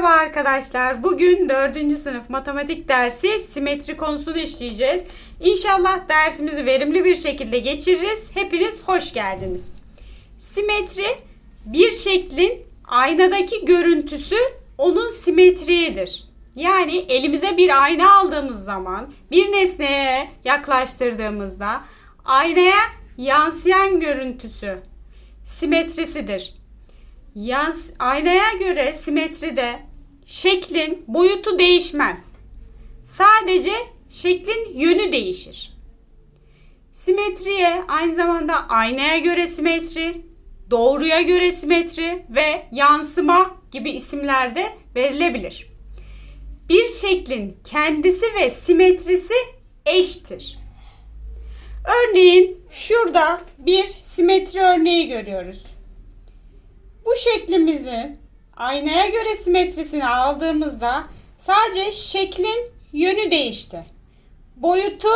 Merhaba arkadaşlar. Bugün 4. sınıf matematik dersi simetri konusunu işleyeceğiz. İnşallah dersimizi verimli bir şekilde geçiririz. Hepiniz hoş geldiniz. Simetri bir şeklin aynadaki görüntüsü onun simetriğidir. Yani elimize bir ayna aldığımız zaman bir nesneye yaklaştırdığımızda aynaya yansıyan görüntüsü simetrisidir. Yans aynaya göre simetride şeklin boyutu değişmez. Sadece şeklin yönü değişir. Simetriye aynı zamanda aynaya göre simetri, doğruya göre simetri ve yansıma gibi isimler de verilebilir. Bir şeklin kendisi ve simetrisi eştir. Örneğin şurada bir simetri örneği görüyoruz. Bu şeklimizi aynaya göre simetrisini aldığımızda sadece şeklin yönü değişti. Boyutu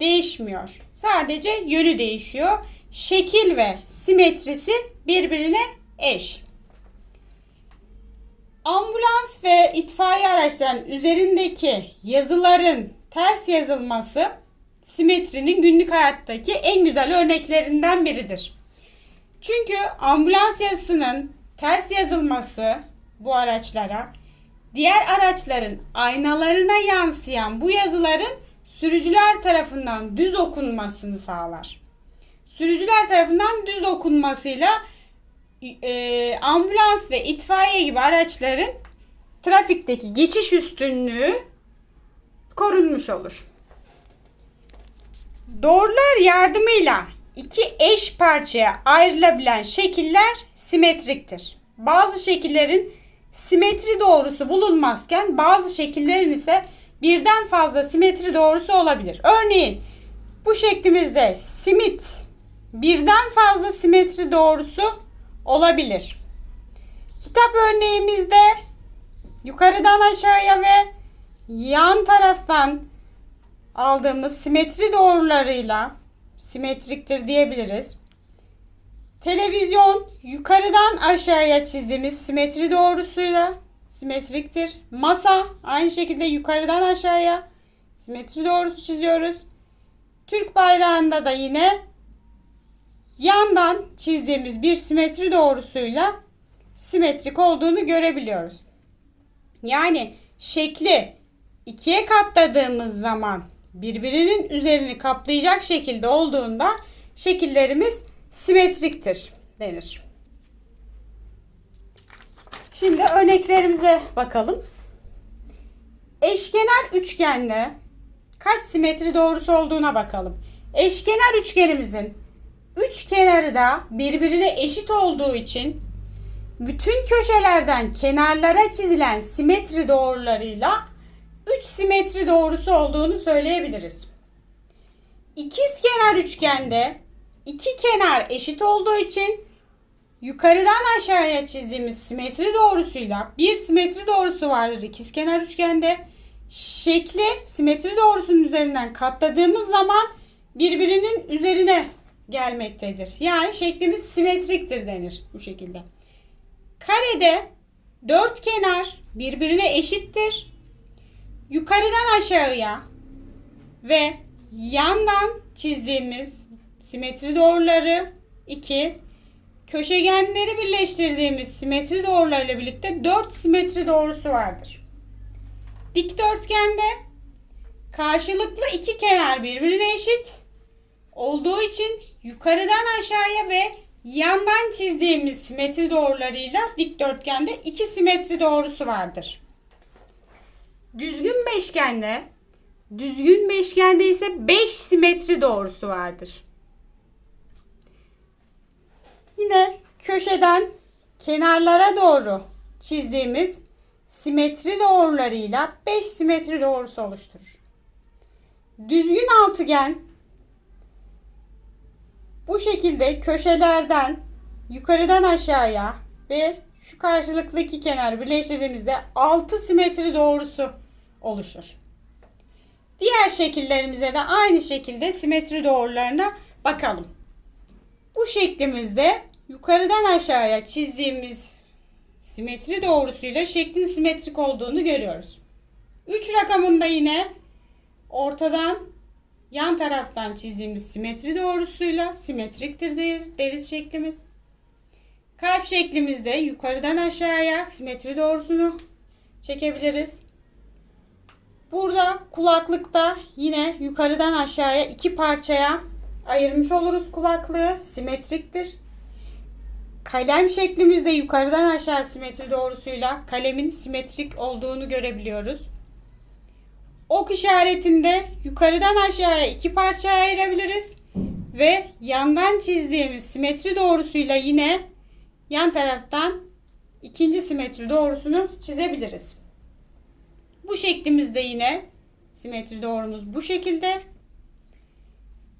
değişmiyor. Sadece yönü değişiyor. Şekil ve simetrisi birbirine eş. Ambulans ve itfaiye araçlarının üzerindeki yazıların ters yazılması simetrinin günlük hayattaki en güzel örneklerinden biridir. Çünkü ambulans yazısının ters yazılması bu araçlara diğer araçların aynalarına yansıyan bu yazıların sürücüler tarafından düz okunmasını sağlar. Sürücüler tarafından düz okunmasıyla e, ambulans ve itfaiye gibi araçların trafikteki geçiş üstünlüğü korunmuş olur. Doğrular yardımıyla iki eş parçaya ayrılabilen şekiller simetriktir. Bazı şekillerin simetri doğrusu bulunmazken bazı şekillerin ise birden fazla simetri doğrusu olabilir. Örneğin bu şeklimizde simit birden fazla simetri doğrusu olabilir. Kitap örneğimizde yukarıdan aşağıya ve yan taraftan aldığımız simetri doğrularıyla simetriktir diyebiliriz. Televizyon yukarıdan aşağıya çizdiğimiz simetri doğrusuyla simetriktir. Masa aynı şekilde yukarıdan aşağıya simetri doğrusu çiziyoruz. Türk bayrağında da yine yandan çizdiğimiz bir simetri doğrusuyla simetrik olduğunu görebiliyoruz. Yani şekli ikiye katladığımız zaman birbirinin üzerini kaplayacak şekilde olduğunda şekillerimiz simetriktir denir. Şimdi örneklerimize bakalım. Eşkenar üçgende kaç simetri doğrusu olduğuna bakalım. Eşkenar üçgenimizin üç kenarı da birbirine eşit olduğu için bütün köşelerden kenarlara çizilen simetri doğrularıyla 3 simetri doğrusu olduğunu söyleyebiliriz. İkiz kenar üçgende iki kenar eşit olduğu için yukarıdan aşağıya çizdiğimiz simetri doğrusuyla bir simetri doğrusu vardır ikiz kenar üçgende. Şekli simetri doğrusunun üzerinden katladığımız zaman birbirinin üzerine gelmektedir. Yani şeklimiz simetriktir denir bu şekilde. Karede dört kenar birbirine eşittir yukarıdan aşağıya ve yandan çizdiğimiz simetri doğruları 2 köşegenleri birleştirdiğimiz simetri doğrularıyla birlikte 4 simetri doğrusu vardır. Dikdörtgende karşılıklı iki kenar birbirine eşit olduğu için yukarıdan aşağıya ve yandan çizdiğimiz simetri doğrularıyla dikdörtgende iki simetri doğrusu vardır. Düzgün beşgende düzgün beşgende ise 5 simetri doğrusu vardır. Yine köşeden kenarlara doğru çizdiğimiz simetri doğrularıyla 5 simetri doğrusu oluşturur. Düzgün altıgen bu şekilde köşelerden yukarıdan aşağıya ve şu karşılıklı iki kenar birleştirdiğimizde 6 simetri doğrusu oluşur. Diğer şekillerimize de aynı şekilde simetri doğrularına bakalım. Bu şeklimizde yukarıdan aşağıya çizdiğimiz simetri doğrusuyla şeklin simetrik olduğunu görüyoruz. 3 rakamında yine ortadan yan taraftan çizdiğimiz simetri doğrusuyla simetriktir der- deriz şeklimiz. Kalp şeklimizde yukarıdan aşağıya simetri doğrusunu çekebiliriz. Burada kulaklıkta yine yukarıdan aşağıya iki parçaya ayırmış oluruz kulaklığı. Simetriktir. Kalem şeklimizde yukarıdan aşağı simetri doğrusuyla kalemin simetrik olduğunu görebiliyoruz. Ok işaretinde yukarıdan aşağıya iki parçaya ayırabiliriz. Ve yandan çizdiğimiz simetri doğrusuyla yine yan taraftan ikinci simetri doğrusunu çizebiliriz. Bu şeklimizde yine simetri doğrumuz bu şekilde.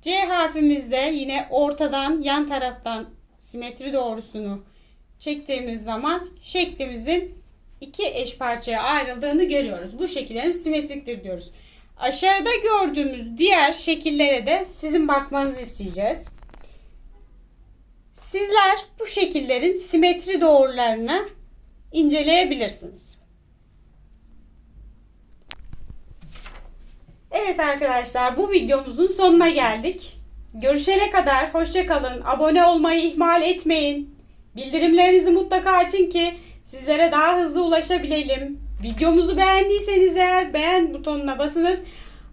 C harfimizde yine ortadan yan taraftan simetri doğrusunu çektiğimiz zaman şeklimizin iki eş parçaya ayrıldığını görüyoruz. Bu şekillerimiz simetriktir diyoruz. Aşağıda gördüğümüz diğer şekillere de sizin bakmanızı isteyeceğiz. Sizler bu şekillerin simetri doğrularını inceleyebilirsiniz. Evet arkadaşlar bu videomuzun sonuna geldik. Görüşene kadar hoşça kalın. Abone olmayı ihmal etmeyin. Bildirimlerinizi mutlaka açın ki sizlere daha hızlı ulaşabilelim. Videomuzu beğendiyseniz eğer beğen butonuna basınız.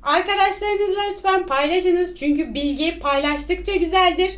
Arkadaşlarınızla lütfen paylaşınız çünkü bilgi paylaştıkça güzeldir.